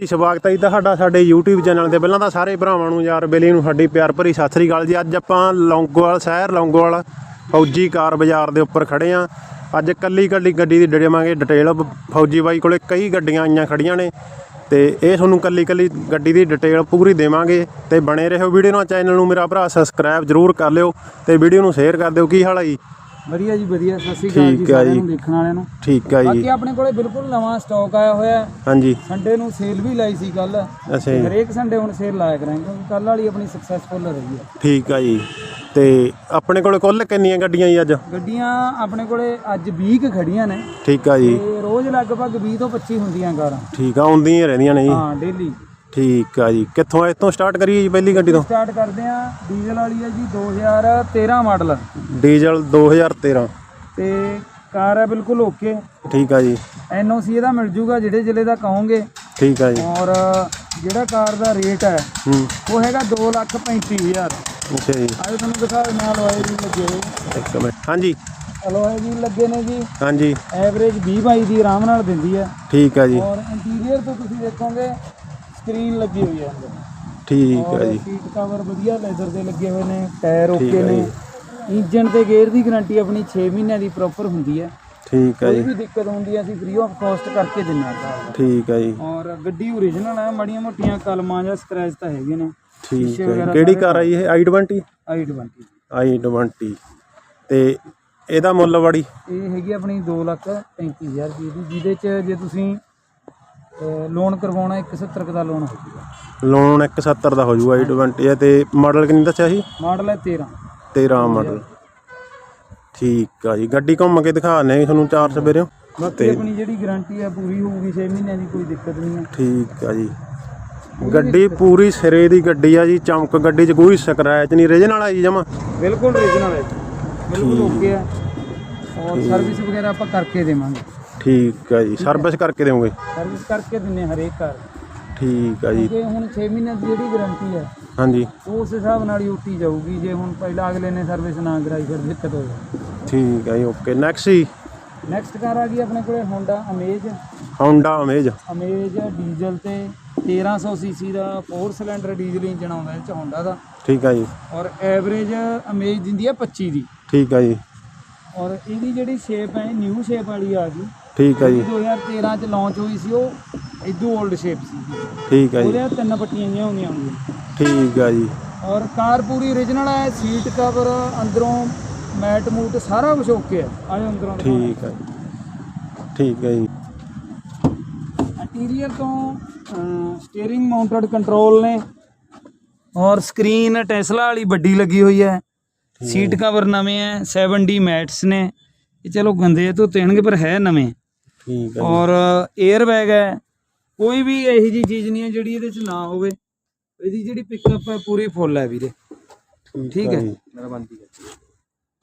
ਜੀ, ਸਵਾਗਤ ਹੈ ਜੀ ਤੁਹਾਡਾ ਸਾਡੇ YouTube ਚੈਨਲ ਤੇ। ਪਹਿਲਾਂ ਤਾਂ ਸਾਰੇ ਭਰਾਵਾਂ ਨੂੰ ਯਾਰ, ਬੇਲੀ ਨੂੰ ਸਾਡੀ ਪਿਆਰ ਭਰੀ ਸਤਿ ਸ੍ਰੀ ਅਕਾਲ ਜੀ। ਅੱਜ ਆਪਾਂ ਲੌਂਗੋਵਾਲ, ਸ਼ਹਿਰ ਲੌਂਗੋਵਾਲ, ਫੌਜੀ ਕਾਰ ਬਾਜ਼ਾਰ ਦੇ ਉੱਪਰ ਖੜੇ ਆ। ਅੱਜ ਕੱਲੀ ਕੱਲੀ ਗੱਡੀ ਦੀ ਡੇਵਾਂਗੇ ਡਿਟੇਲ ਫੌਜੀ ਬਾਈ ਕੋਲੇ ਕਈ ਗੱਡੀਆਂ ਆਈਆਂ ਖੜੀਆਂ ਨੇ। ਤੇ ਇਹ ਤੁਹਾਨੂੰ ਕੱਲੀ ਕੱਲੀ ਗੱਡੀ ਦੀ ਡਿਟੇਲ ਪੂਰੀ ਦੇਵਾਂਗੇ। ਤੇ ਬਣੇ ਰਹੋ ਵੀਡੀਓ ਨਾਲ। ਚੈਨਲ ਨੂੰ ਮੇਰਾ ਭਰਾ ਸਬਸਕ੍ਰਾਈਬ ਜਰੂਰ ਕਰ ਲਿਓ। ਤੇ ਵੀਡੀਓ ਨੂੰ ਸ਼ੇਅਰ ਕਰ ਦਿਓ। ਕੀ ਹਾਲ ਹੈ ਜੀ? ਵਧੀਆ ਜੀ ਵਧੀਆ ਸਤਿ ਸ਼੍ਰੀ ਅਕਾਲ ਜੀ ਠੀਕ ਆ ਸਾਰਿਆਂ ਜੀ। ਨੂੰ ਦੇਖਣ ਵਾਲਿਆਂ ਨੂੰ। ਠੀਕ ਆ ਬਾਕੀ ਜੀ ਆਪਣੇ ਕੋਲੇ ਬਿਲਕੁਲ ਨਵਾਂ ਸਟਾਕ ਆਇਆ ਹੋਇਆ ਹੈ। ਹਾਂਜੀ। ਸੰਡੇ ਨੂੰ ਸੇਲ ਵੀ ਲਾਈ ਸੀ ਕੱਲ ਅੱਛਾ ਜੀ। ਹਰੇਕ ਸੰਡੇ ਹੁਣ ਸੇਲ ਲਾਇਆ ਕਰਾਂਗੇ ਕਿਉਂਕਿ ਕੱਲ ਵਾਲੀ ਆਪਣੀ ਸਕਸੈਸਫੁਲ ਰਹੀ ਹੈ। ਠੀਕ ਆ ਜੀ। ਤੇ ਆਪਣੇ ਕੋਲੇ ਕੁੱਲ ਕਿੰਨੀਆਂ ਗੱਡੀਆਂ ਜੀ ਅੱਜ? ਗੱਡੀਆਂ ਆਪਣੇ ਕੋਲੇ ਅੱਜ 20 ਕੁ ਖੜੀਆਂ ਨੇ। ਠੀਕ ਆ ਜੀ। ਤੇ ਰੋਜ਼ ਲਗਭਗ 20 ਤੋਂ 25 ਹੁੰਦੀਆਂ ਕਾਰਾਂ ਠੀਕ ਆ ਆਉਂਦੀਆਂ ਹੀ ਰਹਿੰਦੀਆਂ ਨੇ ਜੀ। ਹਾਂ ਡੇਲੀ ਠੀਕ ਆ ਜੀ। ਕਿੱਥੋਂ ਇੱਥੋਂ ਸਟਾਰਟ ਕਰੀਏ ਜੀ ਪਹਿਲੀ ਗੱਡੀ ਤੋਂ? ਸਟਾਰਟ ਕਰਦੇ ਆ ਡੀਜ਼ਲ ਵਾਲੀ ਹੈ ਜੀ 2013 ਮਾਡਲ। ਡੀਜ਼ਲ 2013 ਤੇ ਕਾਰ ਹੈ ਬਿਲਕੁਲ ਓਕੇ ਠੀਕ ਆ ਜੀ। ਐਨਓਸੀ ਇਹਦਾ ਮਿਲ ਜੂਗਾ ਜਿਹੜੇ ਜ਼ਿਲ੍ਹੇ ਦਾ ਕਹੋਗੇ। ਠੀਕ ਆ ਜੀ। ਔਰ ਜਿਹੜਾ ਕਾਰ ਦਾ ਰੇਟ ਹੈ ਉਹ ਹੈਗਾ 235000 ਅੱਛਾ ਜੀ। ਆਏ ਤੁਹਾਨੂੰ ਦਿਖਾ ਨਾਲ ਆਏ ਵੀ ਲੱਗੇ ਹੋਏ। ਇੱਕ ਮਿੰਟ। ਹਾਂਜੀ। ਅਲੋਏ ਵੀ ਲੱਗੇ ਨੇ ਜੀ। ਹਾਂਜੀ। ਐਵਰੇਜ 20 ਬਾਈ ਦੀ ਆਰਾਮ ਨਾਲ ਦਿੰਦੀ ਹੈ। ਠੀਕ ਆ ਜੀ। ਔਰ ਇੰਟੀਰੀਅਰ ਤੋਂ ਤੁਸੀਂ ਦੇਖੋਗੇ ਸਕਰੀਨ ਲੱਗੀ ਹੋਈ ਹੈ ਅੰਦਰ। ਠੀਕ ਔਰ ਜੀ। ਸੀਟ ਕਵਰ ਵਧੀਆ ਲੈਦਰ ਦੇ ਲੱਗੇ ਹੋਏ ਨੇ ਟਾਇਰ ਓਕੇ ਹੈ ਨੇ। ਇੰਜਨ ਤੇ ਗੇਅਰ ਦੀ ਗਾਰੰਟੀ ਆਪਣੀ 6 ਮਹੀਨਿਆਂ ਦੀ ਪ੍ਰੋਪਰ ਹੁੰਦੀ ਹੈ। ਠੀਕ ਕੋਈ ਜੀ। ਵੀ ਦਿੱਕਤ ਹੁੰਦੀ ਹੈ ਅਸੀਂ ਫ੍ਰੀ ਆਫ ਕਾਸਟ ਕਰਕੇ ਦਿੰਦੇ ਹਾਂ। ਠੀਕ ਆ ਜੀ। ਔਰ ਗੱਡੀ ਓਰੀਜਨਲ ਹੈ ਮਾੜੀਆਂ ਮੋਟੀਆਂ ਕਲਮਾਂ ਜਾਂ ਸਕ੍ਰੈਚ ਤਾਂ ਹੈਗੇ ਨੇ। ਠੀਕ ਵਗੈਰਾ ਕਿਹੜੀ ਕਾਰ ਇਹ? i20? i20 i20 ਤੇ ਇਹਦਾ ਮੁੱਲ ਬੜੀ ਇਹ ਹੈਗੀ ਆਪਣੀ 2 ਲੱਖ 35000 ਰੁਪਏ ਦੀ ਜਿਹਦੇ ਚ ਜੇ ਤੁਸੀਂ ਲੋਨ ਕਰਵਾਉਣਾ 170 ਕੁ ਦਾ ਲੋਨ ਹੋ ਜਾਊਗਾ ਲੋਨ 170 ਦਾ ਹੋ ਜੂਗਾ i20 ਹੈ ਤੇ ਮਾਡਲ ਕਿੰਨੀ ਦੱਸਿਆ ਸੀ? ਮਾਡਲ ਹੈ 13 13 ਮਾਡਲ ਠੀਕ ਆ ਜੀ ਗੱਡੀ ਘੁੰਮ ਕੇ ਦਿਖਾਣੇ ਤੁਹਾਨੂੰ ਚਾਰ ਸਵੇਰੇ। ਬਾਕੀ ਆਪਣੀ ਜਿਹੜੀ ਗਾਰੰਟੀ ਹੈ ਪੂਰੀ ਹੋਊਗੀ 6 ਮਹੀਨਿਆਂ ਦੀ ਕੋਈ ਦਿੱਕਤ ਨਹੀਂ ਹੈ। ਠੀਕ ਆ ਜੀ। ਗੱਡੀ ਪੂਰੀ ਸਿਰੇ ਦੀ ਗੱਡੀ ਆ ਜੀ ਚਮਕ ਗੱਡੀ 'ਚ ਕੋਈ ਸਕ੍ਰੈਚ ਨਹੀਂ ਰੀਜਨਲ ਆ ਜੀ ਜਮਾ। ਬਿਲਕੁਲ ਓਰੀਜਨਲ ਹੈ ਬਿਲਕੁਲ ਓਕੇ ਹੈ। ਔਰ ਸਰਵਿਸ ਵਗੈਰਾ ਆਪਾਂ ਕਰਕੇ ਦੇਵਾਂਗੇ। ਠੀਕ ਆ ਜੀ ਸਰਵਿਸ ਕਰਕੇ ਦੇਵੋਗੇ ਸਰਵਿਸ ਕਰਕੇ ਦਿੰਨੇ ਹਾਂ ਹਰੇਕ ਕਾਰ ਠੀਕ ਆ ਜੀ। ਕਿਉਂਕਿ ਹੁਣ 6 ਮਹੀਨਿਆਂ ਦੀ ਜਿਹੜੀ ਗਾਰੰਟੀ ਹੈ ਹਾਂਜੀ। ਉਸ ਹਿਸਾਬ ਨਾਲ ਹੀ ਉੱਟੀ ਜਾਊਗੀ। ਜੇ ਹੁਣ ਪਹਿਲਾਂ ਅਗਲੇ ਨੇ ਸਰਵਿਸ ਨਾ ਕਰਾਈ ਫਿਰ ਦਿੱਕਤ ਹੋ ਜਾਏ ਠੀਕ ਆ ਜੀ ਓਕੇ ਨੈਕਸਟ ਜੀ। ਨੈਕਸਟ ਕਾਰ ਆ ਗਈ ਆਪਣੇ ਕੋਲੇ Honda Amaze Honda Amaze Amaze diesel ਤੇ 1300 ਸੀਸੀ ਦਾ 4 ਸਿਲੰਡਰ ਡੀਜ਼ਲ ਇੰਜਨ ਆਉਂਦਾ ਇਹ ਚ ਹੋਂਡਾ ਦਾ। ਠੀਕ ਆ ਜੀ। ਔਰ ਐਵਰੇਜ ਅਮੇਜ ਦਿੰਦੀ ਹੈ 25 ਦੀ। ਠੀਕ ਆ ਜੀ। ਔਰ ਇਹਦੀ ਜਿਹੜੀ ਸ਼ੇਪ ਹੈ ਨਿਊ ਸ਼ੇਪ ਵਾਲੀ ਆ ਗਈ। ਠੀਕ ਆ ਜੀ। 2013 ਚ ਲਾਂਚ ਹੋਈ ਸੀ ਉਹ ਇਦੋਂ 올ਡ ਸ਼ੇਪ ਸੀ। ਠੀਕ ਆ ਜੀ। ਉਹਦੇ ਤਿੰਨ ਪੱਟੀਆਂ ਜਿਹੀਆਂ ਹੁੰਦੀਆਂ ਹੁੰਦੀਆਂ ਠੀਕ ਆ ਜੀ। ਔਰ ਕਾਰ ਪੂਰੀ origignal ਹੈ ਸੀਟ ਕਵਰ ਅੰਦਰੋਂ ਮੈਟ ਮੂਟ ਸਾਰਾ ਕੁਝ ਓਕੇ ਹੈ ਆਏ ਅੰਦਰੋਂ ਠੀਕ ਜੀ। ਠੀਕ ਆ ਜੀ। ਇੰਟੀਰੀਅਰ ਤੋਂ ਸਟੀਅਰਿੰਗ ਮਾਊਂਟਡ ਕੰਟਰੋਲ ਨੇ। ਔਰ ਸਕਰੀਨ ਟੈਸਲਾ ਵਾਲੀ ਵੱਡੀ ਲੱਗੀ ਹੋਈ ਹੈ ਸੀਟ ਕਵਰ ਨਵੇਂ ਹੈ 7D ਮੈਟਸ ਨੇ। ਇਹ ਚਲੋ ਗੰਦੇ ਤੋਂ ਤੇਣਗੇ ਪਰ ਹੈ ਨਵੇਂ। ਠੀਕ ਆ ਔਰ 에ਅਰ ਬੈਗ ਹੈ। ਕੋਈ ਵੀ ਇਹੋ ਜੀ ਚੀਜ਼ ਨਹੀਂ ਹੈ ਜਿਹੜੀ ਇਹਦੇ ਚ ਨਾ ਹੋਵੇ। ਇਹਦੀ ਜਿਹੜੀ ਪਿਕਅਪ ਹੈ ਪੂਰੀ ਫੁੱਲ ਹੈ ਵੀਰੇ। ਠੀਕ ਆ ਹੈ? ਮੇਰਾ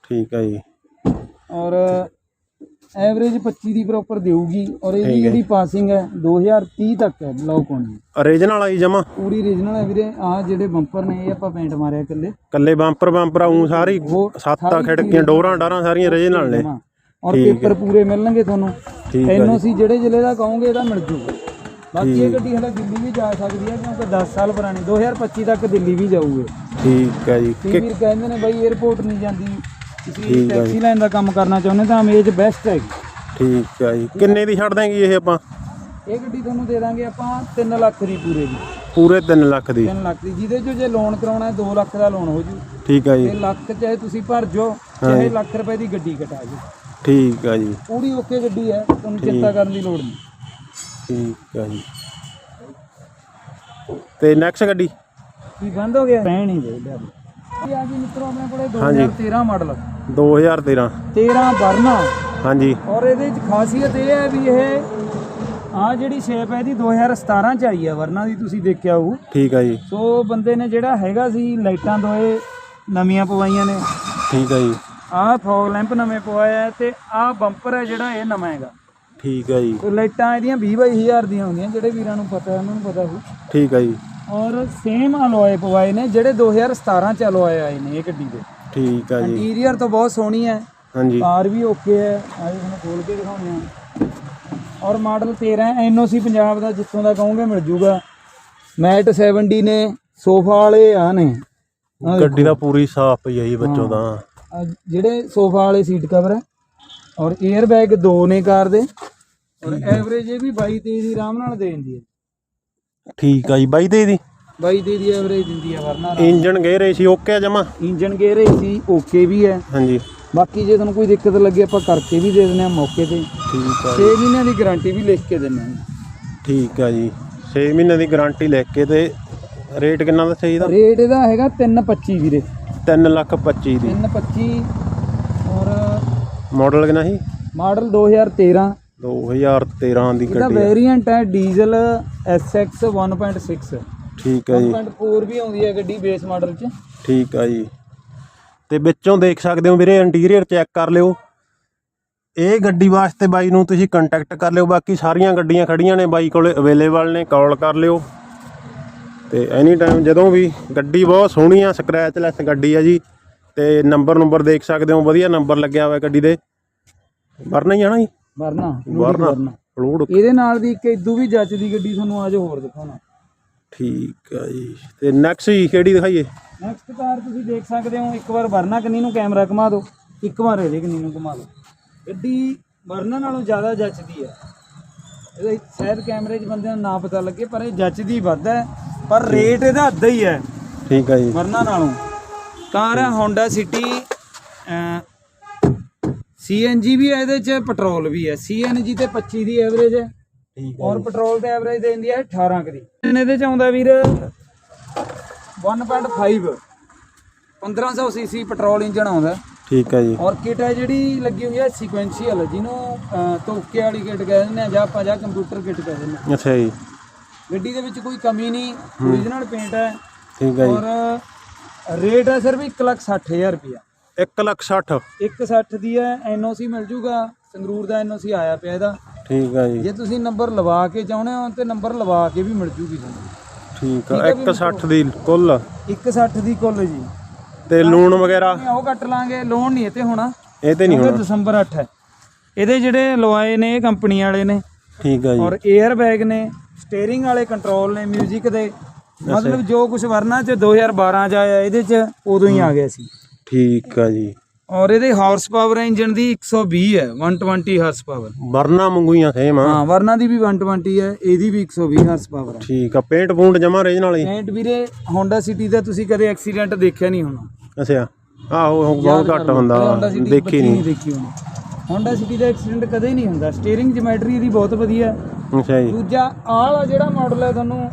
ਠੀਕ ਆ ਜੀ। ਔਰ ਐਵਰੇਜ 25 ਦੀ ਪ੍ਰੋਪਰ ਦੇਊਗੀ। ਔਰ ਇਹਦੀ ਹੈ। ਜਿਹੜੀ ਪਾਸਿੰਗ ਹੈ 2030 ਤੱਕ ਹੈ ਬਲੌਕ ਹੋਣੀ ਹੈ। ਓਰੀਜਨਲ ਆ ਜੀ ਜਮਾ। ਪੂਰੀ ਰੀਜਨਲ ਹੈ ਵੀਰੇ। ਆਹ ਜਿਹੜੇ ਬੰਪਰ ਨੇ ਇਹ ਆਪਾਂ ਪੇਂਟ ਮਾਰਿਆ ਇਕੱਲੇ। ਕੱਲੇ ਬੰਪਰ ਬੰਪਰ ਆਉਂ ਸਾਰੀ ਸੱਤਾਂ ਖਿੜਕੀਆਂ ਡੋਰਾਂ ਡਾਰਾਂ ਸਾਰੀਆਂ ਓਰੀਜਨਲ ਨੇ। ਔਰ ਹੈ। ਪੇਪਰ ਪੂਰੇ ਮਿਲਣਗੇ ਤੁਹਾਨੂੰ। ਠੀਕ ਐਨਓਸੀ ਜਿਹੜੇ ਜ਼ਿਲ੍ਹੇ ਦਾ ਕਹੋਗੇ ਇਹਦਾ ਮਿਲ ਜੂਗਾ ਬਾਕੀ ਇਹ ਗੱਡੀ ਹਲੇ ਦਿੱਲੀ ਵੀ ਜਾ ਸਕਦੀ ਹੈ ਕਿਉਂਕਿ 10 ਸਾਲ ਪੁਰਾਣੀ 2025 ਤੱਕ ਦਿੱਲੀ ਵੀ ਜਾਊਗੇ। ਠੀਕ ਆ ਜੀ। ਕਈ ਵੀਰ ਕਹਿੰਦੇ ਨੇ ਬਾਈ 에어ਪੋਰਟ ਨਹੀਂ ਜਾਂਦੀ ਤੁਸੀਂ ਹੈ ਟੈਕਸੀ ਲਾਈਨ ਦਾ ਕੰਮ ਕਰਨਾ ਚਾਹੁੰਦੇ ਤਾਂ ਅਮੇਜ ਬੈਸਟ ਹੈਗੀ ਠੀਕ ਆ ਜੀ। ਕਿੰਨੇ ਦੀ ਛੱਡ ਦਾਂਗੇ ਇਹ ਆਪਾਂ? ਇਹ ਗੱਡੀ ਤੁਹਾਨੂੰ ਦੇ ਦਾਂਗੇ ਆਪਾਂ 3 ਲੱਖ ਦੀ ਪੂਰੇ ਦੀ। ਪੂਰੇ 3 ਲੱਖ ਦੀ। 3 ਲੱਖ ਦੀ ਜਿਹਦੇ ਚੋਂ ਜੇ ਲੋਨ ਕਰਾਉਣਾ ਹੈ 2 ਲੱਖ ਦਾ ਲੋਨ ਹੋ ਜੂ। ਠੀਕ ਆ ਜੀ। ਤੇ ਲੱਖ ਚਾਹੇ ਤੁਸੀਂ ਭਰ ਜੋ ਚਾਹੇ ਲੱਖ ਰੁਪਏ ਦੀ ਗੱਡੀ ਕਟਾ ਜੋ। ਠੀਕ ਆ ਜੀ। ਪੂਰੀ ਓਕੇ ਗੱਡੀ ਹੈ ਤੁਹਾਨੂੰ ਚਿੰਤਾ ਕਰਨ ਦੀ ਲੋੜ ਨਹੀਂ। ਠੀਕ ਆ ਜੀ। ਤੇ ਨੈਕਸਟ ਗੱਡੀ? ਕੀ ਬੰਦ ਹੋ ਗਿਆ? ਪੈਣ ਹੀ ਦੇ ਲਿਆ ਇਹ ਆ ਜੀ ਮਿੱਤਰੋ ਆਪਣੇ ਕੋਲੇ 2013 ਮਾਡਲ। 2013 13 ਵਰਨਾ। ਹਾਂਜੀ। ਔਰ ਇਹਦੇ ਵਿੱਚ ਖਾਸੀਅਤ ਇਹ ਹੈ ਵੀ ਇਹ ਆ ਜਿਹੜੀ ਸ਼ੇਪ ਹੈ ਇਹਦੀ 2017 ਚ ਆਈ ਹੈ ਵਰਨਾ ਦੀ ਤੁਸੀਂ ਦੇਖਿਆ ਹੋਊ। ਠੀਕ ਆ ਜੀ। ਸੋ ਬੰਦੇ ਨੇ ਜਿਹੜਾ ਹੈਗਾ ਸੀ ਲਾਈਟਾਂ ਦੋਏ ਨਵੀਆਂ ਪਵਾਈਆਂ ਨੇ। ਠੀਕ ਆ ਜੀ। ਆਹ ਫੌਗ ਲੈਂਪ ਨਵੇਂ ਪਵਾਇਆ ਹੈ ਤੇ ਆਹ ਬੰਪਰ ਹੈ ਜਿਹੜਾ ਇਹ ਨਵਾਂ ਹੈਗਾ। ਠੀਕ ਆ ਜੀ। ਤੇ ਲਾਈਟਾਂ ਇਹਦੀਆਂ 20 ਬਾਈ ਹਜ਼ਾਰ ਦੀਆਂ ਹੁੰਦੀਆਂ ਜਿਹੜੇ ਵੀਰਾਂ ਨੂੰ ਪਤਾ ਹੈ ਉਹਨਾਂ ਨੂੰ ਪਤਾ ਹੋ ਠੀਕ ਆ ਜੀ। ਔਰ ਸੇਮ ਅਲੋਏ ਪਵਾਏ ਨੇ ਜਿਹੜੇ 2017 ਚ ਅਲੋਏ ਆਏ ਨੇ ਇਹ ਗੱਡੀ ਦੇ। ਠੀਕ ਆ ਜੀ। ਇੰਟੀਰੀਅਰ ਤੋਂ ਬਹੁਤ ਸੋਹਣੀ ਹੈ। ਹਾਂਜੀ। ਕਾਰ ਵੀ ਓਕੇ ਹੈ। ਆਏ ਤੁਹਾਨੂੰ ਖੋਲ ਕੇ ਦਿਖਾਉਂਦੇ ਆ ਔਰ ਮਾਡਲ 13 ਐਨਓਸੀ ਪੰਜਾਬ ਦਾ ਜਿੱਥੋਂ ਦਾ ਕਹੋਗੇ ਮਿਲ ਜੂਗਾ। ਮੈਟ 70 ਨੇ ਸੋਫਾ ਵਾਲੇ ਆ ਨੇ। ਆਹ ਗੱਡੀ ਦਾ ਪੂਰੀ ਸਾਫ਼ ਪਈ ਆ ਜੀ ਬੱਚੋਂ ਤਾਂ। ਜਿਹੜੇ ਸੋਫਾ ਵਾਲੇ ਸੀਟ ਕਵਰ ਹੈ ਔਰ 에ਅਰ ਬੈਗ ਦੋ ਨੇ ਕਾਰ ਦੇ ਔਰ ਐਵਰੇਜ ਇਹ ਵੀ 22 23 ਦੀ ਆਰਾਮ ਨਾਲ ਦੇ ਦਿੰਦੀ ਹੈ। ਠੀਕ ਆ ਜੀ ਬਾਈ ਦੇ ਦੀ? 22 23 ਦੀ ਐਵਰੇਜ ਦਿੰਦੀ ਹੈ Verna engine gear AC okay ਆ ਜਮਾ? ਇੰਜਨ ਗੇਅਰ ਸੀ ਓਕੇ ਵੀ ਹੈ। ਹਾਂਜੀ। ਬਾਕੀ ਜੇ ਤੁਹਾਨੂੰ ਕੋਈ ਦਿੱਕਤ ਲੱਗੇ ਆਪਾਂ ਕਰਕੇ ਵੀ ਦੇ ਦਿੰਦੇ ਆ ਮੌਕੇ ਤੇ। ਠੀਕ ਆ 6 ਮਹੀਨਿਆਂ ਦੀ ਗਾਰੰਟੀ ਵੀ ਲਿਖ ਕੇ ਦਿੰਦੇ ਆ ਠੀਕ ਆ ਜੀ। 6 ਮਹੀਨੇ ਦੀ ਗਾਰੰਟੀ ਲਿਖ ਕੇ ਤੇ ਰੇਟ ਕਿੰਨਾ ਦੱਸਿਆ ਜੀ ਇਹਦਾ ਰੇਟ ਇਹਦਾ ਹੈਗਾ 325 ਵੀਰੇ। 3 ਲੱਖ 25 ਦੀ। 325 ਔਰ ਮਾਡਲ ਕਿੰਨਾ ਸੀ? ਮਾਡਲ 2013 2013 ਦੀ ਇਹਦਾ ਗੱਡੀ ਆ। ਵੇਰੀਐਂਟ ਹੈ ਡੀਜ਼ਲ SX 1.6 ਠੀਕ ਆ ਜੀ। 1.4 ਵੀ ਆਉਂਦੀ ਹੈ ਗੱਡੀ ਬੇਸ ਮਾਡਲ 'ਚ। ਠੀਕ ਆ ਜੀ। ਤੇ ਵਿੱਚੋਂ ਦੇਖ ਸਕਦੇ ਹੋ ਵੀਰੇ ਇੰਟੀਰੀਅਰ ਚੈੱਕ ਕਰ ਲਿਓ। ਇਹ ਗੱਡੀ ਵਾਸਤੇ ਬਾਈ ਨੂੰ ਤੁਸੀਂ ਕੰਟੈਕਟ ਕਰ ਲਿਓ। ਬਾਕੀ ਸਾਰੀਆਂ ਗੱਡੀਆਂ ਖੜੀਆਂ ਨੇ ਬਾਈ ਕੋਲੇ ਅਵੇਲੇਬਲ ਨੇ ਕਾਲ ਕਰ ਲਿਓ। ਤੇ ਐਨੀ ਟਾਈਮ ਜਦੋਂ ਵੀ ਗੱਡੀ ਬਹੁਤ ਸੋਹਣੀ ਆ ਸਕ੍ਰੈਚਲੈਸ ਗੱਡੀ ਆ ਜੀ ਤੇ ਨੰਬਰ ਨੰਬਰ ਦੇਖ ਸਕਦੇ ਹੋ ਵਧੀਆ ਨੰਬਰ ਲੱਗਿਆ ਹੋਇਆ ਗੱਡੀ ਦੇ। ਵਰਨਾ ਹੀ ਆ ਨਾ ਜੀ? ਵਰਨਾ ਵਰਨਾ ਲੋਡ ਇਹਦੇ ਨਾਲ ਦੀ ਇੱਕ ਇਦੋਂ ਵੀ ਜੱਜ ਦੀ ਗੱਡੀ ਤੁਹਾਨੂੰ ਅੱਜ ਹੋਰ ਦਿਖਾਉਣਾ। ਠੀਕ ਆ ਜੀ। ਤੇ ਨੈਕਸਟ ਜੀ ਕਿਹੜੀ ਦਿਖਾਈਏ? ਨੈਕਸਟ ਕਾਰ ਤੁਸੀਂ ਦੇਖ ਸਕਦੇ ਹੋ ਇੱਕ ਵਾਰ ਵਰਨਾ ਕੰਨੀ ਨੂੰ ਕੈਮਰਾ ਘੁਮਾ ਦਿਓ ਇੱਕ ਵਾਰ ਇਹਦੇ ਕੰਨੀ ਨੂੰ ਘੁਮਾ ਦਿਓ। ਗੱਡੀ ਵਰਨਾ ਨਾਲੋਂ ਜ਼ਿਆਦਾ ਜੱਚਦੀ ਹੈ ਇਹਦਾ ਸ਼ਾਇਦ ਕੈਮਰੇ 'ਚ ਬੰਦਿਆਂ ਨੂੰ ਨਾ ਪਤਾ ਲੱਗੇ ਪਰ ਇਹ ਜੱਚਦੀ ਵੱਧ ਹੈ। ਪਰ ਰੇਟ ਇਹਦਾ ਅੱਧਾ ਹੀ ਹੈ। ਠੀਕ ਆ ਜੀ। ਵਰਨਾ ਨਾਲੋਂ। ਕਾਰ ਹੈ Honda City ਸੀਐਨਜੀ ਵੀ ਹੈ ਇਹਦੇ 'ਚ ਪੈਟਰੋਲ ਵੀ ਹੈ। ਸੀਐਨਜੀ ਤੇ 25 ਦੀ ਐਵਰੇਜ ਹੈ। ਠੀਕ ਔਰ ਪੈਟਰੋਲ ਤੇ ਐਵਰੇਜ ਦਿੰਦੀ ਹੈ 18 ਕੁ ਦੀ। ਇਹਦੇ 'ਚ ਆਉਂਦਾ ਵੀਰ 1.5 1500 ਸੀਸੀ ਪੈਟਰੋਲ ਇੰਜਨ ਆਉਂਦਾ। ਠੀਕ ਆ ਜੀ। ਔਰ ਕਿਟ ਹੈ ਜਿਹੜੀ ਲੱਗੀ ਹੋਈ ਹੈ ਸੀਕੁਐਂਸ਼ੀਅਲ ਜਿਹਨੂੰ ਅਹ, ਤੋਕੇ ਵਾਲੀ ਕਿਟ ਕਹਿ ਦਿੰਦੇ ਆ ਜਾਂ ਆਪਾਂ ਜਾਂ ਕੰਪਿਊਟਰ ਕਿਟ ਕਹਿ ਦਿੰਦੇ ਆ ਅੱਛਾ ਜੀ। ਗੱਡੀ ਦੇ ਵਿੱਚ ਕੋਈ ਕਮੀ ਨਹੀਂ ਓਰੀਜਨਲ ਪੇਂਟ ਹੈ। ਠੀਕ ਆ ਜੀ। ਔਰ ਰੇਟ ਹੈ ਸਿਰਫ 160000 ਰੁਪਇਆ। 1 ਲੱਖ 60 160 ਦੀ ਹੈ ਐਨਓਸੀ ਮਿਲ ਜੂਗਾ ਸੰਗਰੂਰ ਦਾ ਐਨਓਸੀ ਆਇਆ ਪਿਆ ਇਹਦਾ। ਠੀਕ ਆ ਜੀ। ਜੇ ਤੁਸੀਂ ਨੰਬਰ ਲਵਾ ਕੇ ਚਾਹੁੰਦੇ ਹੋ ਤੇ ਨੰਬਰ ਲਵਾ ਕੇ ਵੀ ਮਿਲ ਜੂਗੀ ਤੁਹਾਨੂੰ। ਠੀਕ ਆ 160 ਦੀ ਕੁੱਲ। 160 ਦੀ ਕੁੱਲ ਜੀ। ਤੇ ਲੂਣ ਵਗੈਰਾ? ਉਹ ਕੱਟ ਲਾਂਗੇ ਲੋਨ ਨਹੀਂ ਇਹ ਹੋਣਾ। ਇਹ ਨਹੀਂ ਹੋਣਾ। ਦਸੰਬਰ 8 ਹੈ। ਇਹਦੇ ਜਿਹੜੇ ਲਵਾਏ ਨੇ ਇਹ ਕੰਪਨੀ ਵਾਲੇ ਨੇ। ਠੀਕ ਆ ਜੀ। ਔਰ 에ਅਰ ਬੈਗ ਨੇ ਸਟੀਅਰਿੰਗ ਵਾਲੇ ਕੰਟਰੋਲ ਨੇ 뮤직 ਦੇ ਮਤਲਬ ਜੋ ਕੁਝ ਵਰਨਾ ਚ 2012 ਆਇਆ ਇਹਦੇ ਚ ਉਦੋਂ ਹੀ ਆ ਗਿਆ ਸੀ। ਠੀਕ ਆ ਜੀ। ਔਰ ਇਹਦੇ ਹਾਰਸ ਪਾਵਰ ਇੰਜਨ ਦੀ 120 ਹੈ 120 ਹਾਰਸ ਪਾਵਰ ਵਰਨਾ ਮੰਗੂਈਆਂ ਸੇਮ ਆ ਹਾਂ ਵਰਨਾ ਦੀ ਵੀ 120 ਹੈ ਇਹਦੀ ਵੀ 120 ਹਾਰਸ ਪਾਵਰ ਠੀਕ ਆ ਪੇਂਟ ਪੂੰਟ ਜਮਾ ਰੇਜ ਨਾਲ ਪੇਂਟ ਵੀਰੇ ਹੋਂਡਾ ਸਿਟੀ ਦਾ ਤੁਸੀਂ ਕਦੇ ਐਕਸੀਡੈਂਟ ਦੇਖਿਆ ਨਹੀਂ ਹੋਣਾ। ਅੱਛਾ। ਆਹੋ ਉਹ ਬਹੁਤ ਘੱਟ ਹੁੰਦਾ ਦੇਖੀ ਨਹੀਂ। ਦੇਖੀ ਹੋਣੀ Honda City ਦਾ ਐਕਸੀਡੈਂਟ ਕਦੇ ਨਹੀਂ ਹੁੰਦਾ। ਸਟੀਅਰਿੰਗ ਜਿਓਮੈਟਰੀ ਇਹਦੀ ਬਹੁਤ ਵਧੀਆ। ਅੱਛਾ ਜੀ। ਦੂਜਾ ਆਹ ਵਾਲਾ ਜਿਹੜਾ ਮਾਡਲ ਹੈ ਤੁਹਾਨੂੰ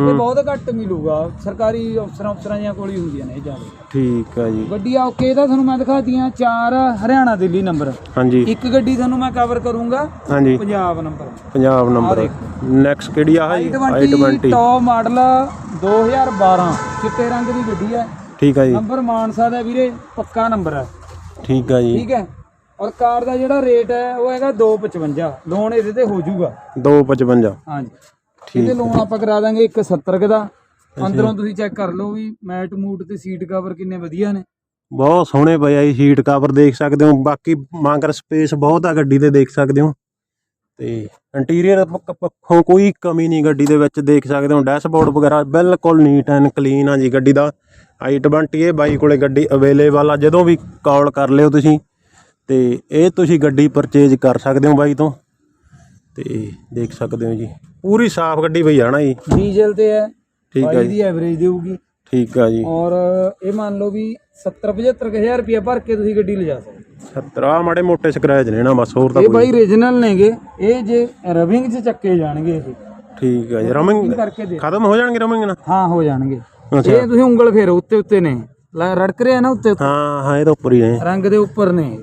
ਇਹ ਬਹੁਤ ਘੱਟ ਮਿਲੂਗਾ। ਸਰਕਾਰੀ ਅਫਸਰਾਂ ਅਫਸਰਾਂ ਦੀਆਂ ਕੋਲ ਹੀ ਹੁੰਦੀਆਂ ਨੇ ਇਹ ਜ਼ਿਆਦਾ। ਠੀਕ ਆ ਜੀ। ਗੱਡੀ ਆ ਓਕੇ ਇਹਦਾ ਤੁਹਾਨੂੰ ਮੈਂ ਦਿਖਾਤੀਆਂ। ਚਾਰ ਹਰਿਆਣਾ ਦਿੱਲੀ ਨੰਬਰ ਹਾਂਜੀ। ਇੱਕ ਗੱਡੀ ਤੁਹਾਨੂੰ ਮੈਂ ਕਵਰ ਕਰੂੰਗਾ। ਹਾਂਜੀ। Punjab number Punjab number next ਕਿਹੜੀ ਆ? ਜੀ i20 ਟੌਪ ਮਾਡਲ 2012 ਚਿੱਟੇ ਰੰਗ ਦੀ ਗੱਡੀ ਹੈ। ਠੀਕ ਆ ਜੀ। ਨੰਬਰ ਮਾਨਸਾ ਦਾ ਵੀਰੇ ਪੱਕਾ ਨੰਬਰ ਹੈ ਠੀਕ ਆ ਜੀ। ਠੀਕ ਹੈ? ਔਰ ਕਾਰ ਦਾ ਜਿਹੜਾ ਰੇਟ ਹੈ ਉਹ ਹੈਗਾ 255 ਲੋਨ ਇਹਦੇ ਤੇ ਹੋ ਜਾਊਗਾ। 255 ਹਾਂਜੀ। ਇਹਦੇ ਲੋਨ ਆਪਾਂ ਕਰਾ ਦਾਂਗੇ 170 ਦਾ। ਅੰਦਰੋਂ ਤੁਸੀਂ ਚੈੱਕ ਕਰ ਲਓ ਵੀ ਮੈਟ ਮੂਟ ਤੇ ਸੀਟ ਕਵਰ ਕਿੰਨੇ ਵਧੀਆ ਨੇ। ਬਹੁਤ ਸੋਹਣੇ ਪਏ ਆ ਜੀ ਸੀਟ ਕਵਰ ਦੇਖ ਸਕਦੇ ਹੋ। ਬਾਕੀ ਮਾਂਗਰ ਸਪੇਸ ਬਹੁਤ ਆ ਗੱਡੀ ਦੇ ਦੇਖ ਸਕਦੇ ਹੋ। ਤੇ ਇੰਟੀਰੀਅਰ ਪੱਖੋਂ ਕੋਈ ਕਮੀ ਨਹੀਂ ਗੱਡੀ ਦੇ ਵਿੱਚ ਦੇਖ ਸਕਦੇ ਹੋ ਡੈਸ਼ਬੋਰਡ ਵਗੈਰਾ ਬਿਲਕੁਲ ਨੀਟ ਐਂਡ ਕਲੀਨ ਆ ਜੀ ਗੱਡੀ ਦਾ। i20 ਇਹ ਬਾਈ ਕੋਲੇ ਗੱਡੀ ਅਵੇਲੇਬਲ ਆ ਜਦੋਂ ਵੀ ਕਾਲ ਕਰ ਲਿਓ ਤੁਸੀਂ। ਤੇ ਇਹ ਤੁਸੀਂ ਗੱਡੀ ਪਰਚੇਜ ਕਰ ਸਕਦੇ ਹੋ ਬਾਈ ਤੋਂ। ਤੇ ਦੇਖ ਸਕਦੇ ਹੋ ਜੀ ਪੂਰੀ ਸਾਫ਼ ਗੱਡੀ ਪਈ ਆ ਨਾ ਜੀ। ਡੀਜ਼ਲ ਤੇ ਹੈ ਠੀਕ ਹੈ ਬਾਈ ਜੀ। ਐਵਰੇਜ ਦੇਊਗੀ। ਠੀਕ ਆ ਜੀ। ਔਰ ਇਹ ਮੰਨ ਲਓ ਵੀ 70 75000 ਰੁਪਏ ਭਰ ਕੇ ਤੁਸੀਂ ਗੱਡੀ ਲਿਜਾ ਸਕਦੇ 17 ਮਾੜੇ ਮੋਟੇ ਸਕ੍ਰੈਚ ਨੇ ਨਾ ਬਸ ਹੋਰ ਤਾਂ ਇਹ ਕੋਈ ਬਾਈ ਰੀਜਨਲ ਨੇਗੇ ਇਹ ਜੇ ਰਵਿੰਗ 'ਚ ਚੱਕੇ ਜਾਣਗੇ ਇਹ। ਠੀਕ ਆ ਜੀ ਰਮਿੰਗ ਕਰਕੇ ਦੇ ਖਤਮ ਹੋ ਜਾਣਗੇ ਰਮਿੰਗ ਨਾ? ਹਾਂ ਹੋ ਜਾਣਗੇ। ਅੱਛਾ। ਇਹ ਤੁਸੀਂ ਉਂਗਲ ਫੇਰੋ ਉੱਤੇ ਉੱਤੇ ਨੇ। ਲੈ ਰੜਕ ਰਿਹਾ ਨਾ ਉੱਤੇ। ਹਾਂ ਹਾਂ ਇਹ ਤਾਂ ਉੱਪਰ ਹੀ ਨੇ। ਰੰਗ ਦੇ ਉੱਪਰ ਨੇ।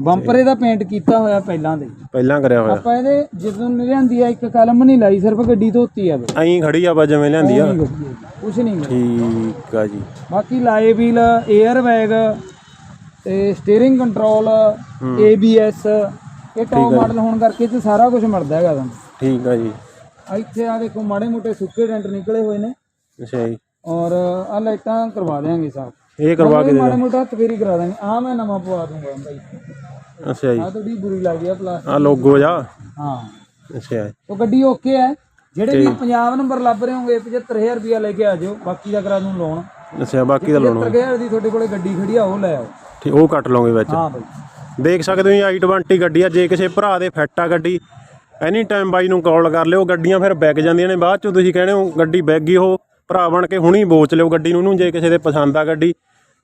ਬੰਪਰ ਇਹਦਾ ਪੇਂਟ ਕੀਤਾ ਹੋਇਆ ਪਹਿਲਾਂ ਦੇ। ਪਹਿਲਾਂ ਕਰਿਆ ਹੋਇਆ। ਆਪਾਂ ਇਹਦੇ ਜਦੋਂ ਲਿਆਂਦੀ ਆ ਇੱਕ ਕਲਮ ਨਹੀਂ ਲਾਈ ਸਿਰਫ ਗੱਡੀ ਧੋਤੀ ਆ ਬਈ ਐਂ ਖੜੀ ਆ ਬਾ ਜਿਵੇਂ ਲਿਆਂਦੀ ਆ। ਕੁਛ ਨਹੀਂ ਗਾ। ਠੀਕ ਆ ਜੀ। ਬਾਕੀ ਲਾਏ ਵੀਲ 에ਅਰ ਬੈਗ ਤੇ ਸਟੀਅਰਿੰਗ ਕੰਟਰੋਲ ABS ਇਹ ਟੌਪ ਮਾਡਲ ਹੋਣ ਕਰਕੇ ਇਹ ਸਾਰਾ ਕੁਝ ਮਿਲਦਾ ਹੈਗਾ ਤੁਹਾਨੂੰ। ਠੀਕ ਆ ਜੀ। ਇੱਥੇ ਆ ਦੇਖੋ ਮਾੜੇ ਮੋਟੇ ਸੁੱਕੇ ਡੈਂਟ ਨਿਕਲੇ ਹੋਏ ਨੇ। ਅੱਛਾ ਜੀ। ਔਰ ਆ ਲਾਈਟਾਂ ਕਰਵਾ ਦੇਾਂਗੇ ਸਾਫ਼। ਇਹ ਕਰਵਾ ਕੇ ਦੇ ਮਾੜੇ ਮੋਟਾ ਤਵੇਰੀ ਕਰਾ ਦਾਂਗੇ ਆ ਮੈਂ ਨਵਾਂ ਪਵਾ ਦੂੰਗਾ ਬਾਈ। ਅੱਛਾ ਜੀ। ਆ ਥੋੜੀ ਬੁਰੀ ਲੱਗ ਆ ਪਲਾਸਟਿਕ ਆ ਲੋਗੋ ਜਾ ਹਾਂ। ਅੱਛਾ ਉਹ ਗੱਡੀ ਓਕੇ ਹੈ ਜਿਹੜੇ ਵੀ ਪੰਜਾਬ ਨੰਬਰ ਲੱਭ ਰਹੇ ਹੋਗੇ 75000 ਰੁਪਇਆ ਲੈ ਕੇ ਆ ਜਾਓ। ਬਾਕੀ ਦਾ ਕਰਾ ਦੂੰ ਲੋਨ ਅੱਛਾ ਬਾਕੀ ਦਾ ਲਾਉਣਾ 75000 ਦੀ ਤੁਹਾਡੇ ਕੋਲੇ ਗੱਡੀ ਖੜੀ ਆ ਉਹ ਲੈ ਆਓ। ਠੀਕ ਉਹ ਕੱਟ ਲਓਗੇ ਵਿੱਚ। ਹਾਂ ਬਾਈ। ਦੇਖ ਸਕਦੇ ਹੋ ਜੀ i20 ਗੱਡੀ ਆ ਜੇ ਕਿਸੇ ਭਰਾ ਦੇ ਫਿੱਟ ਆ ਗੱਡੀ ਐਨੀ ਟਾਈਮ ਬਾਈ ਨੂੰ ਕਾਲ ਕਰ ਲਿਓ ਗੱਡੀਆਂ ਫਿਰ ਵਿਕ ਜਾਂਦੀਆਂ ਨੇ ਬਾਅਦ ਚੋਂ ਤੁਸੀਂ ਕਹਿੰਦੇ ਹੋ ਗੱਡੀ ਵਿਕ ਗਈ ਉਹ ਭਰਾ ਬਣ ਕੇ ਹੁਣੀ ਵੇਚ ਲਿਓ ਗੱਡੀ ਨੂੰ ਉਹਨੂੰ ਜੇ ਕਿਸੇ ਦੇ ਪਸੰਦ ਆ ਗੱਡੀ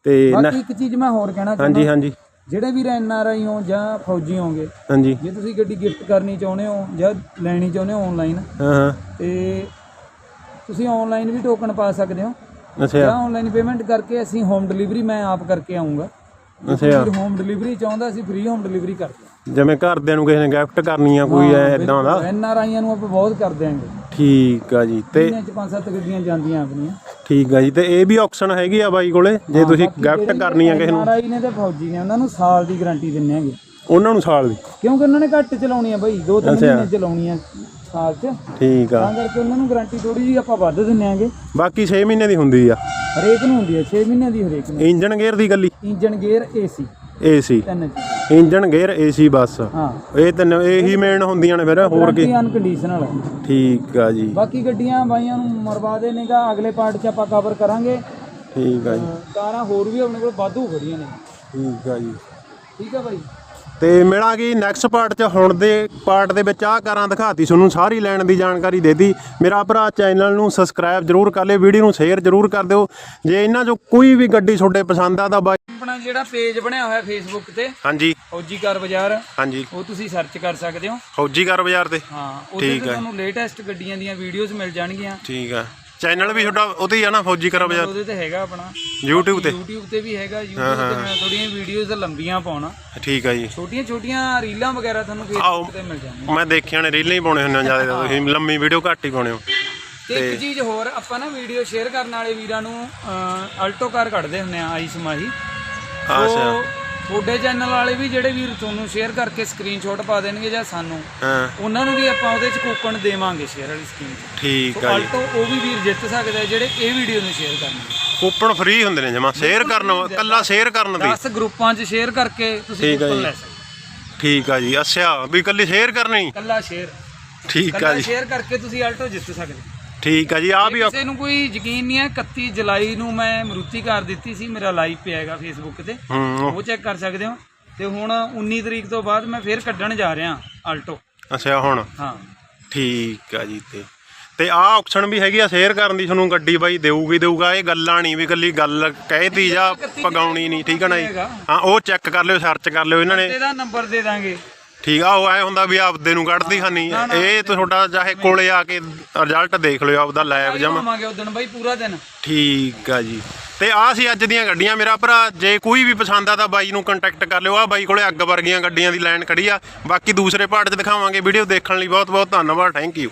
ਤੇ ਬਾਕੀ ਇੱਕ ਚੀਜ਼ ਮੈਂ ਹੋਰ ਕਹਿਣਾ ਚਾਹੁੰਦਾ ਹਾਂਜੀ। ਹਾਂਜੀ ਜਿਹੜੇ ਵੀਰ ਐਨ ਆਰ ਆਈ ਹੋ ਜਾਂ ਫੌਜੀ ਹੋਗੇ ਹਾਂਜੀ। ਜੇ ਤੁਸੀਂ ਗੱਡੀ ਗਿਫਟ ਕਰਨੀ ਚਾਹੁੰਦੇ ਹੋ ਜਾਂ ਲੈਣੀ ਚਾਹੁੰਦੇ ਹੋ ਆਨਲਾਈਨ ਹਾਂ ਹਾਂ। ਤੇ ਤੁਸੀਂ ਆਨਲਾਈਨ ਵੀ ਟੋਕਨ ਪਾ ਸਕਦੇ ਹੋ ਅੱਛਾ। ਜਾਂ ਆਨਲਾਈਨ ਪੇਮੈਂਟ ਕਰਕੇ ਅਸੀਂ ਹੋਮ ਡਿਲੀਵਰੀ ਮੈਂ ਆਪ ਕਰਕੇ ਆਉਂਗਾ ਅੱਛਾ। ਹੋਮ ਡਿਲੀਵਰੀ ਚਾਹੁੰਦਾ ਅਸੀਂ ਫ੍ਰੀ ਹੋਮ ਡਿਲੀਵਰੀ ਕਰਦੇ ਜਿਵੇਂ ਘਰਦਿਆਂ ਨੂੰ ਕਿਸੇ ਨੇ ਗਿਫਟ ਕਰਨੀ ਆ ਕੋਈ ਐ ਇਦਾਂ ਦਾ। ਐਨ ਆਰ ਆਈਆਂ ਨੂੰ ਆਪਾਂ ਬਹੁਤ ਕਰ ਦਿਆਂਗੇ। ਠੀਕ ਆ ਜੀ ਤੇ ਇਹਨਾਂ ਚ ਪੰਜ ਸੱਤ ਗੱਡੀਆਂ ਜਾਂਦੀਆਂ ਆਪਣੀਆਂ। ਠੀਕ ਆ ਜੀ ਤੇ ਇਹ ਵੀ ਆਪਸ਼ਨ ਹੈਗੀ ਆ ਬਾਈ ਕੋਲੇ ਜੇ ਤੁਸੀਂ ਗਿਫਟ ਕਰਨੀ ਆ ਕਿਸੇ ਐਨ ਨੂੰ। ਆਰ ਆਈ ਨੇ ਤੇ ਫੌਜੀ ਨੇ ਉਹਨਾਂ ਨੂੰ ਸਾਲ ਦੀ ਗਾਰੰਟੀ ਦਿੰਨੇ ਆਂਗੇ ਉਹਨਾਂ ਨੂੰ ਸਾਲ ਦੀ। ਕਿਉਂਕਿ ਉਹਨਾਂ ਨੇ ਘੱਟ ਚਲਾਉਣੀ ਆ ਬਾਈ ਦੋ ਤਿੰਨ ਮਹੀਨੇ ਚਲਾਉਣੀ ਆ। ਸਾਲ ਚ। ਠੀਕ ਆ। ਤਾਂ ਕਰਕੇ ਉਹਨਾਂ ਨੂੰ ਗਾਰੰਟੀ ਥੋੜੀ ਜਿਹੀ ਆਪਾਂ ਵੱਧ ਦਿੰਨੇ ਆਂਗੇ। ਬਾਕੀ 6 ਮਹੀਨੇ ਦੀ ਹੁੰਦੀ ਆ। ਹਰੇਕ ਨੂੰ ਹੁੰਦੀ ਹੈ 6 ਮਹੀਨਿਆਂ ਦੀ ਹਰੇਕ ਨੂੰ। ਇੰਜਨ ਗੇਅਰ ਦੀ ਗੱਲੀ? Engine gear AC. ਏਸੀ। ਤਿੰਨ ਚੀਜ਼ਾਂ। ਇੰਜਨ ਗੇਅਰ ਏਸੀ ਬੱਸ। ਹਾਂ। ਇਹ ਤਿੰਨ ਇਹੀ ਮੇਨ ਹੁੰਦੀਆਂ ਨੇ ਫਿਰ ਹੋਰ ਕੀ? ਗਾਰੰਟੀ ਅਨਕੰਡੀਸ਼ਨਲ ਹੈ ਠੀਕ ਆ ਜੀ। ਬਾਕੀ ਗੱਡੀਆਂ ਬਾਈਆਂ ਨੂੰ ਮਰਵਾ ਦੇ ਨੇਗਾ ਅਗਲੇ ਪਾਰਟ 'ਚ ਆਪਾਂ ਕਵਰ ਕਰਾਂਗੇ। ਠੀਕ ਆ ਜੀ। ਕਾਰਾਂ ਹੋਰ ਵੀ ਆਪਣੇ ਕੋਲ ਵਾਧੂ ਖੜੀਆਂ ਨੇ। ਠੀਕ ਆ ਜੀ। ਠੀਕ ਆ ਬਾਈ। ਤੇ ਮਿਲਾਂਗੇ ਨੈਕਸਟ ਪਾਰਟ 'ਚ ਹੁਣ ਦੇ ਪਾਰਟ ਦੇ ਵਿੱਚ ਆਹ ਕਾਰਾਂ ਦਿਖਾਤੀ ਤੁਹਾਨੂੰ ਸਾਰੀ ਲੈਣ ਦੀ ਜਾਣਕਾਰੀ ਦੇਤੀ। ਮੇਰਾ ਭਰਾ ਚੈਨਲ ਨੂੰ ਸਬਸਕ੍ਰਾਈਬ ਜਰੂਰ ਕਰ ਲਿਓ ਵੀਡੀਓ ਨੂੰ ਸ਼ੇਅਰ ਜਰੂਰ ਕਰ ਦਿਓ। ਜੇ ਇਹਨਾਂ 'ਚੋਂ ਕੋਈ ਵੀ ਗੱਡੀ ਤੁਹਾਡੇ ਪਸੰਦ ਆ ਤਾਂ ਬਾਈ ਆਪਣਾ ਜਿਹੜਾ ਪੇਜ ਬਣਿਆ ਹੋਇਆ ਫੇਸਬੁੱਕ ਤੇ ਹਾਂਜੀ। ਫੌਜੀ ਕਾਰ ਬਾਜ਼ਾਰ ਹਾਂਜੀ। ਉਹ ਤੁਸੀਂ ਸਰਚ ਕਰ ਸਕਦੇ ਹੋ। ਫੌਜੀ ਕਾਰ ਬਾਜ਼ਾਰ ਤੇ। ਹਾਂ ਉਹਦੇ ਤੇ ਤੁਹਾਨੂੰ ਲੇਟੈਸਟ ਗੱਡੀਆਂ ਦੀਆਂ ਵੀਡੀਓਜ਼ ਮਿਲ ਜਾਣਗੀਆਂ। ਠੀਕ ਆ। ਚੈਨਲ ਵੀ ਤੁਹਾਡਾ ਉਹਤੇ ਹੀ ਆ ਨਾ ਫੌਜੀ ਕਾਰ ਬਾਜ਼ਾਰ। ਉਹਦੇ ਤੇ ਹੈਗਾ ਆਪਣਾ। YouTube ਤੇ। YouTube ਤੇ ਵੀ ਹੈਗਾ YouTube ਤੇ ਮੈਂ ਥੋੜੀਆਂ ਵੀਡੀਓਜ਼ ਲੰਬੀਆਂ ਪਾਉਣਾ। ਠੀਕ ਆ ਜੀ। ਛੋਟੀਆਂ ਛੋਟੀਆਂ ਰੀਲਾਂ ਵਗੈਰਾ ਤੁਹਾਨੂੰ ਫੇਸਬੁੱਕ ਤੇ ਮਿਲ ਜਾਣਗੀਆਂ। ਮੈਂ ਦੇਖਿਆ ਨੇ ਰੀਲਾਂ ਹੀ ਪਾਉਣੇ ਹੁੰਦੇ ਆ ਜ਼ਿਆਦਾ ਤੁਸੀਂ ਲੰਮੀ ਵੀਡੀਓ ਘੱਟ ਹੀ ਪਾਉਣੇ ਹੋ। ਤੇ ਇੱਕ ਚੀਜ਼ ਹੋਰ ਆਪਾਂ ਨਾ ਵੀਡੀਓ ਸ਼ੇਅਰ ਕਰਨ ਵਾਲੇ ਵੀਰਾਂ ਨੂੰ ਅਲਟੋ ਕਾਰ ਕੱਢਦੇ ਹੁੰਨੇ ਆ ਆਈ ਸਮਾਹੀ। ਅੱਛਾ। ਤੁਹਾਡੇ ਚੈਨਲ ਵਾਲੇ ਵੀ ਜਿਹੜੇ ਵੀਰ ਤੁਹਾਨੂੰ ਸ਼ੇਅਰ ਕਰਕੇ ਸਕਰੀਨਸ਼ਾਟ ਪਾ ਦੇਣਗੇ ਜਾਂ ਸਾਨੂੰ ਹਾਂ। ਉਹਨਾਂ ਨੂੰ ਵੀ ਆਪਾਂ ਉਹਦੇ ਚ ਕੂਪਨ ਦੇਵਾਂਗੇ ਸ਼ੇਅਰ ਵਾਲੀ ਸਕੀਮ ਠੀਕ ਆ ਜੀ। ਅਲਟੋ ਉਹ ਵੀ ਵੀਰ ਜਿੱਤ ਸਕਦਾ ਹੈ ਜਿਹੜੇ ਇਹ ਵੀਡੀਓ ਨੂੰ ਸ਼ੇਅਰ ਕਰਨਗੇ। ਕੂਪਨ ਫ੍ਰੀ ਹੁੰਦੇ ਨੇ ਜਮਾ ਸ਼ੇਅਰ ਕਰਨ ਕੱਲਾ ਸ਼ੇਅਰ ਕਰਨ ਦੀ। 10 ਗਰੁੱਪਾਂ 'ਚ ਸ਼ੇਅਰ ਕਰਕੇ ਤੁਸੀਂ ਠੀਕ ਆ ਕੂਪਨ ਜੀ। ਲੈ ਸਕਦੇ ਠੀਕ ਆ ਜੀ। ਅੱਛਾ ਵੀ ਕੱਲੀ ਸ਼ੇਅਰ ਕਰਨੀ? ਕੱਲਾ ਸ਼ੇਅਰ ਠੀਕ ਆ ਕੱਲਾ ਜੀ। ਸ਼ੇਅਰ ਕਰਕੇ ਤੁਸੀਂ ਅਲਟੋ ਜਿੱਤ ਸਕਦੇ ਹੋ। ਠੀਕ ਆ ਜੀ ਆ ਵੀ ਕਿਸੇ ਨੂੰ ਕੋਈ ਯਕੀਨ ਨਹੀਂ ਹੈ 31 ਜੁਲਾਈ ਨੂੰ ਮੈਂ ਮਰੂਤੀ ਕਾਰ ਦਿੱਤੀ ਸੀ ਮੇਰਾ ਲਾਈਵ ਪਿਆ ਹੈਗਾ ਫੇਸਬੁੱਕ ਤੇ। ਹੂੰ ਉਹ ਚੈੱਕ ਕਰ ਸਕਦੇ ਹੋ। ਤੇ ਹੁਣ 19 ਤਰੀਕ ਤੋਂ ਬਾਅਦ ਮੈਂ ਫੇਰ ਕੱਢਣ ਜਾ ਰਿਹਾ ਆਲਟੋ ਅੱਛਾ ਹੁਣ? ਹਾਂ। ਠੀਕ ਆ ਜੀ ਤੇ। ਤੇ ਆਹ ਆਪਸ਼ਨ ਵੀ ਹੈਗੀ ਆ ਸ਼ੇਅਰ ਕਰਨ ਦੀ ਤੁਹਾਨੂੰ ਗੱਡੀ ਬਾਈ ਦੇਊਗੀ ਦੇਊਗਾ ਇਹ ਗੱਲਾਂ ਨਹੀਂ ਵੀ ਕੱਲੀ ਗੱਲ ਕਹਿਤੀ ਜਾਂ ਪਗਾਉਣੀ ਨਹੀਂ ਠੀਕ ਆ ਨਾ ਜੀ? ਹਾਂ ਉਹ ਚੈੱਕ ਕਰ ਲਿਓ ਸਰਚ ਕਰ ਲਿਓ ਇਹਨਾਂ ਨੇ। ਇਹਦਾ ਨੰਬਰ ਦੇ ਦਾਂਗੇ। ਠੀਕ ਆ ਉਹ ਐ ਹੁੰਦਾ ਵੀ ਆਪਦੇ ਨੂੰ ਕੱਢਦੀ ਖਾਨੀ ਇਹ ਤੁਹਾਡਾ ਚਾਹੇ ਕੋਲੇ ਆ ਕੇ ਰਿਜ਼ਲਟ ਦੇਖ ਲਿਓ ਆਪਦਾ ਲਾਈਵ ਜਮਾ। ਆਵਾਂਗੇ ਉਦੋਂ ਬਾਈ ਪੂਰਾ ਦਿਨ। ਠੀਕ ਆ ਜੀ। ਤੇ ਆ ਸੀ ਅੱਜ ਦੀਆਂ ਗੱਡੀਆਂ ਮੇਰਾ ਭਰਾ ਜੇ ਕੋਈ ਵੀ ਪਸੰਦ ਆ ਤਾਂ ਬਾਈ ਨੂੰ ਕੰਟੈਕਟ ਕਰ ਲਿਓ। ਆ ਬਾਈ ਕੋਲੇ ਅੱਗ ਵਰਗੀਆਂ ਗੱਡੀਆਂ ਦੀ ਲਾਈਨ ਖੜੀ ਆ। ਬਾਕੀ ਦੂਸਰੇ ਪਾਰਟ 'ਚ ਦਿਖਾਵਾਂਗੇ ਵੀਡੀਓ ਦੇਖਣ ਲਈ ਬਹੁਤ ਬਹੁਤ ਧੰਨਵਾਦ ਥੈਂਕ ਯੂ